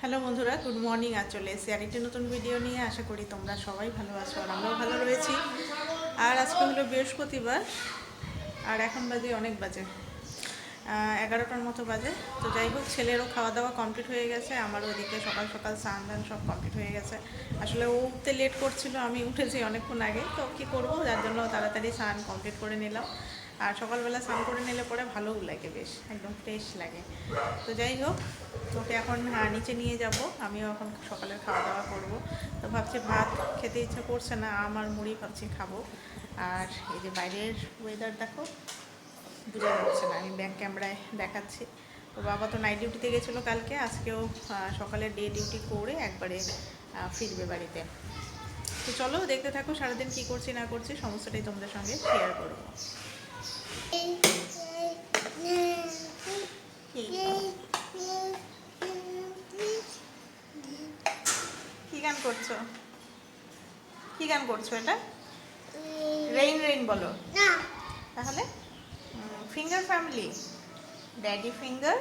Hello বন্ধুরা, good morning. আজ চলে এসেছি আর একটি নতুন ভিডিও নিয়ে। আশা করি তোমরা সবাই ভালো আছো আর আমরাও ভালো রয়েছি। আর আজকে হলো বৃহস্পতিবার, আর এখন বাজে অনেক বাজে। এগারোটার মতো বাজে। তো যাই হোক, ছেলেরও খাওয়া দাওয়া কমপ্লিট হয়ে গেছে, আমারও ওদিকে সকাল সকাল স্নান দান সব কমপ্লিট হয়ে গেছে। আসলে ও উঠতে লেট করছিল, আমি উঠেছি অনেকক্ষণ আগে। তো কী করব? যার জন্য তাড়াতাড়ি স্নান কমপ্লিট করে নিলাম। আর সকালবেলা স্নান করে নিলে পরে ভালোও লাগে বেশ একদম ফ্রেশ লাগে। তো যাই হোক তোকে এখন আহ, নিচে নিয়ে যাব। আমিও এখন সকালের খাওয়া দাওয়া করব। তো ভাবছি ভাত খেতে ইচ্ছা করছে না আমার মুড়ি ভাবছি খাব। আর এই যে বাইরের ওয়েদার দেখো বোঝা যাচ্ছে না আমি ব্যাক ক্যামেরায় দেখাচ্ছি। তো বাবা তো নাইট ডিউটিতে গেছিল কালকে আজকেও সকালে ডে ডিউটি করে একবারে ফিরবে বাড়িতে। তো চলো দেখতে থাকো সারাদিন কী করছি না করছি সমস্তটাই তোমাদের সঙ্গে শেয়ার করব। কি গান করছ? কি গান করছ এটা? রেইন রেইন বলো। তাহলে ফিঙ্গার ফ্যামিলি ড্যাডি ফিঙ্গার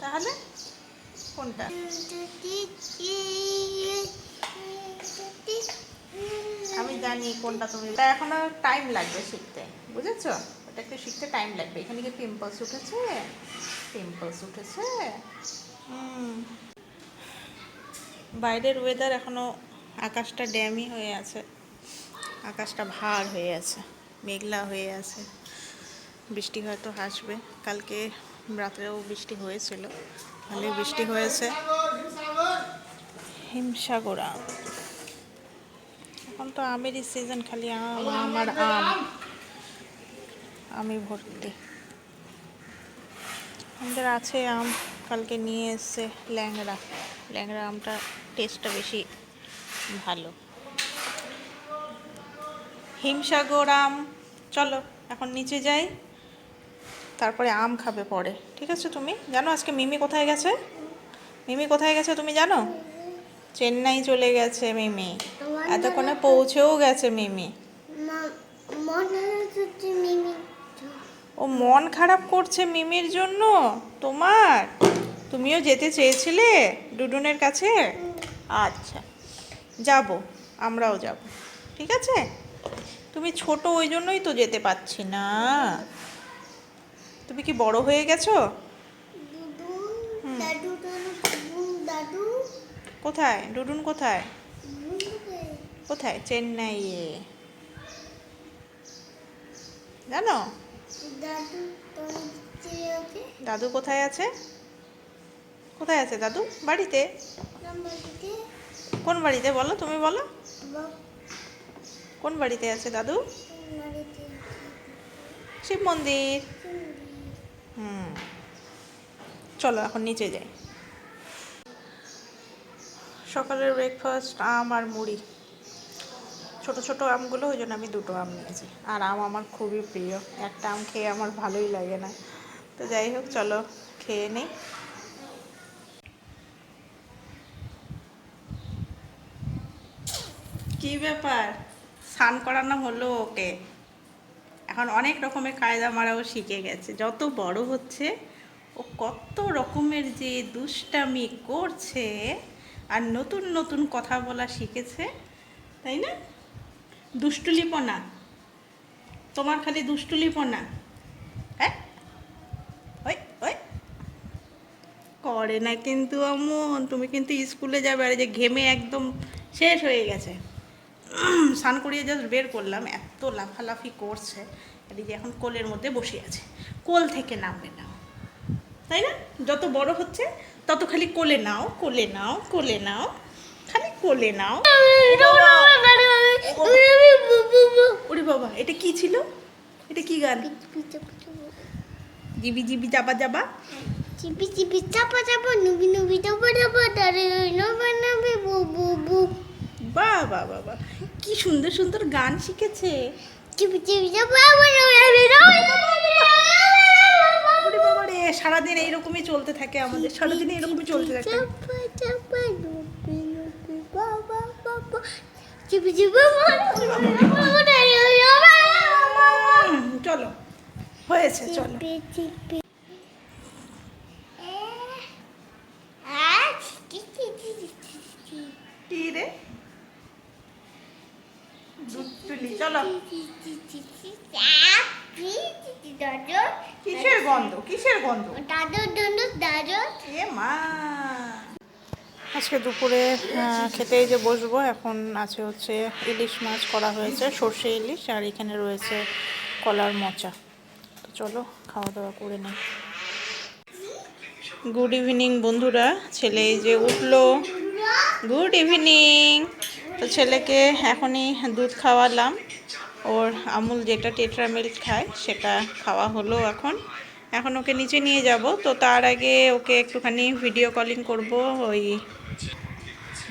তাহলে কোনটা? আমি জানি কোনটা তুমি এটা এখনও টাইম লাগবে শিখতে। বুঝেছ? একটু শিখতে টাইম লাগবে। এখানে কি পিম্পলস উঠেছে? পিম্পলস উঠেছে? বাইরের ওয়েদার এখনও আকাশটা ড্যামি হয়ে আছে। আকাশটা ভার হয়ে আছে, মেঘলা হয়ে আছে। বৃষ্টি হয়তো আসবে। কালকে রাত্রেও বৃষ্টি হয়েছিল। ভালোই বৃষ্টি হয়েছে। হিমসাগর আম। এখন তো আমেরই সিজন খালি আম, আমার আম। আমি ভর্তি। আমাদের আছে আম, কালকে নিয়ে এসছে ল্যাংড়া। ল্যাংড়া আমটা টেস্টটা বেশি ভালো। হিমসাগর আম, চলো এখন নিচে যাই, তারপরে আম খাবে পরে। ঠিক আছে তুমি? জানো আজকে মিমি কোথায় গেছে? মিমি কোথায় গেছে তুমি জানো? চেন্নাই চলে গেছে মিমি। এতক্ষণে পৌঁছেও গেছে মিমি ও মন খারাপ করছে মিমির জন্য? তোমার? তুমিও যেতে চেয়েছিলে ডুডুনের কাছে? আচ্ছা যাব আমরাও যাব ঠিক আছে? তুমি ছোট ওই জন্যই তো যেতে পারছি না। তুমি কি বড় হয়ে গেছো? কোথায়? ডুডুন কোথায়? কোথায়? চেন্নাইয়ে। জানো? দাদু কোথায় আছে? কোথায় আছে দাদু? বাড়িতে? কোন বাড়িতে বলো তুমি বলো। কোন বাড়িতে আছে দাদু? শিব মন্দির। হুম। চলো এখন নিচে যাই। সকালের ব্রেকফাস্ট আম আর মুড়ি। ছোট ছোট আমগুলো, ওই জন্য আমি দুটো আম নিয়েছি। আর আম আমার খুবই প্রিয়। একটা আম খেয়ে আমার ভালোই লাগে না। তো যাই হোক, চলো খেয়ে নিই। কি ব্যাপার? স্নান করানো হলো ওকে? এখন অনেক রকমের কায়দা মারাও শিখে গেছে। যত বড় হচ্ছে, ও কত রকমের যে দুষ্টামি করছে, আর নতুন নতুন কথা বলা শিখেছে, তাই না? দুষ্টুলিপনা তোমার খালি দুষ্টুলিপনা হ্যাঁ? ওই ওই। করে না কিন্তু আমন তুমি কিন্তু স্কুলে যাবে আর যে ঘেমে একদম শেষ হয়ে গেছে। স্নান করিয়ে জাস্ট বের করলাম এত লাফালাফি করছে। আর যে এখন কোলের মধ্যে বসে আছে। কোল থেকে নামবে না। তাই না? যত বড় হচ্ছে তত খালি কোলে নাও কোলে নাও কোলে নাও খালি কোলে নাও। ওরে বাবা এটা কি ছিল এটা কি গান জিবি জিবি চিপি চিপি চাপা চাপা নুবি নুবি চাপা চাপা তারে নবে নবে বু বু বু বাহ বাহ বাহ বাহ কি সুন্দর সুন্দর গান শিখেছে চিপি চিপি চাপা সারাদিন এইরকমই চলতে থাকে আমাদের সারাদিন এইরকমই চলতে থাকে বাবা বাবা হয়েছে চলো। কিসের গন্ধ? কিসের গন্ধ? আজকে দুপুরে খেতে যে বসবো এখন আছে হচ্ছে ইলিশ মাছ করা হয়েছে সর্ষে ইলিশ আর এখানে রয়েছে কলার মোচা। চলো খাওয়া দাওয়া করে নিই গুড ইভিনিং বন্ধুরা। ছেলে এই যে উঠল। গুড ইভিনিং তো ছেলেকে এখনই দুধ খাওয়ালাম। ওর আমুল যেটা টেট্রা মিল্ক খায়, সেটা খাওয়া হলো এখন। এখন ওকে নিচে নিয়ে যাব। তো তার আগে ওকে একটুখানি ভিডিও কলিং করব। ওই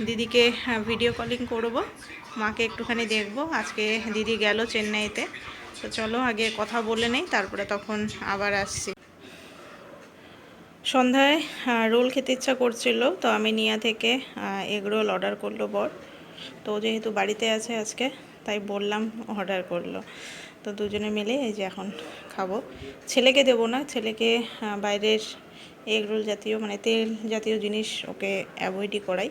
দিদিকে ভিডিও কলিং করব। মাকে একটুখানি দেখব। আজকে দিদি গেল চেন্নাইতে। তো চলো, আগে কথা বলে নেই, তারপরে তখন আবার আসছি। সন্ধ্যায় রোল খেতে ইচ্ছা করছিল, তো আমি নিয়া থেকে এগ রোল অর্ডার করল বর। তো যেহেতু বাড়িতে আছে আজকে, তাই বললাম অর্ডার করল। তো দুজনে মিলে এই যে এখন খাব। ছেলেকে দেবো না, ছেলেকে বাইরের এগ রোল জাতীয় মানে তেল জাতীয় জিনিস ওকে অ্যাভয়েডই করাই।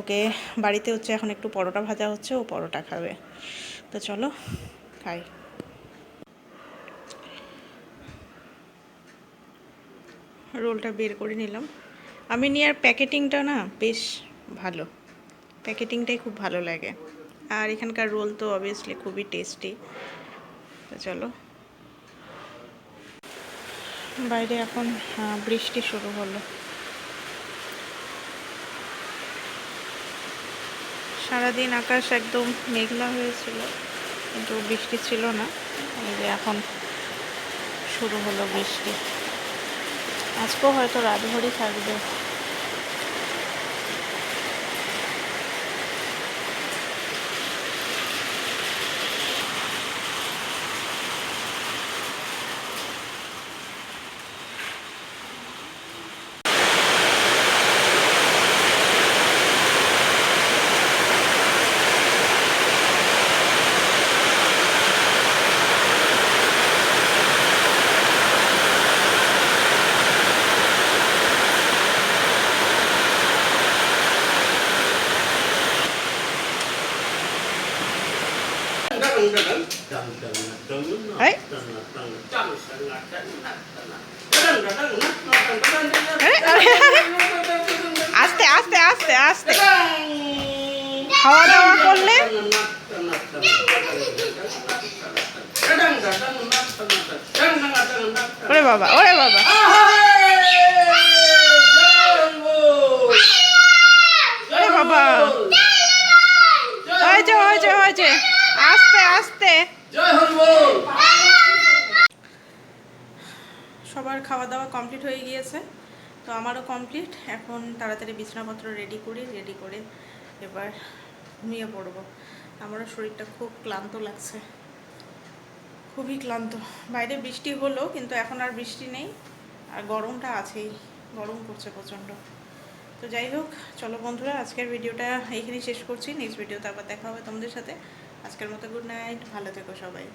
ওকে বাড়িতে হচ্ছে এখন একটু পরোটা ভাজা হচ্ছে, ও পরোটা খাবে। তো চলো, খাই। রোলটা বের করে নিলাম। আমি নিয়ে আর প্যাকেটিংটা না বেশ ভালো। প্যাকেটিংটাই খুব ভালো লাগে। আর এখানকার রোল তো অবভিয়াসলি খুবই টেস্টি তো চলো। বাইরে এখন বৃষ্টি শুরু হলো। সারাদিন আকাশ একদম মেঘলা হয়েছিল, কিন্তু বৃষ্টি ছিল না। এই যে এখন শুরু হলো বৃষ্টি। আজকেও হয়তো রাতভরই থাকবে। আস্তে আস্তে আস্তে আস্তে। খাওয়া দাওয়া করলে? ওরে বাবা ওরে বাবা ওরে বাবা হয়েছে হয়েছে হয়েছে আস্তে? আস্তে সবার খাওয়া দাওয়া কমপ্লিট হয়ে গিয়েছে তো আমারও কমপ্লিট এখন তাড়াতাড়ি বিছানাপত্র রেডি করি রেডি করে এবার ঘুমিয়ে পড়ব। আমারও শরীরটা খুব ক্লান্ত লাগছে। খুবই ক্লান্ত। বাইরে বৃষ্টি হলো কিন্তু এখন আর বৃষ্টি নেই আর গরমটা আছেই। গরম করছে প্রচণ্ড। তো যাই হোক চলো বন্ধুরা আজকের ভিডিওটা এইখানেই শেষ করছি। নেক্সট ভিডিওতে আবার দেখা হবে তোমাদের সাথে। আজকের মতো গুড নাইট ভালো থেকো সবাই।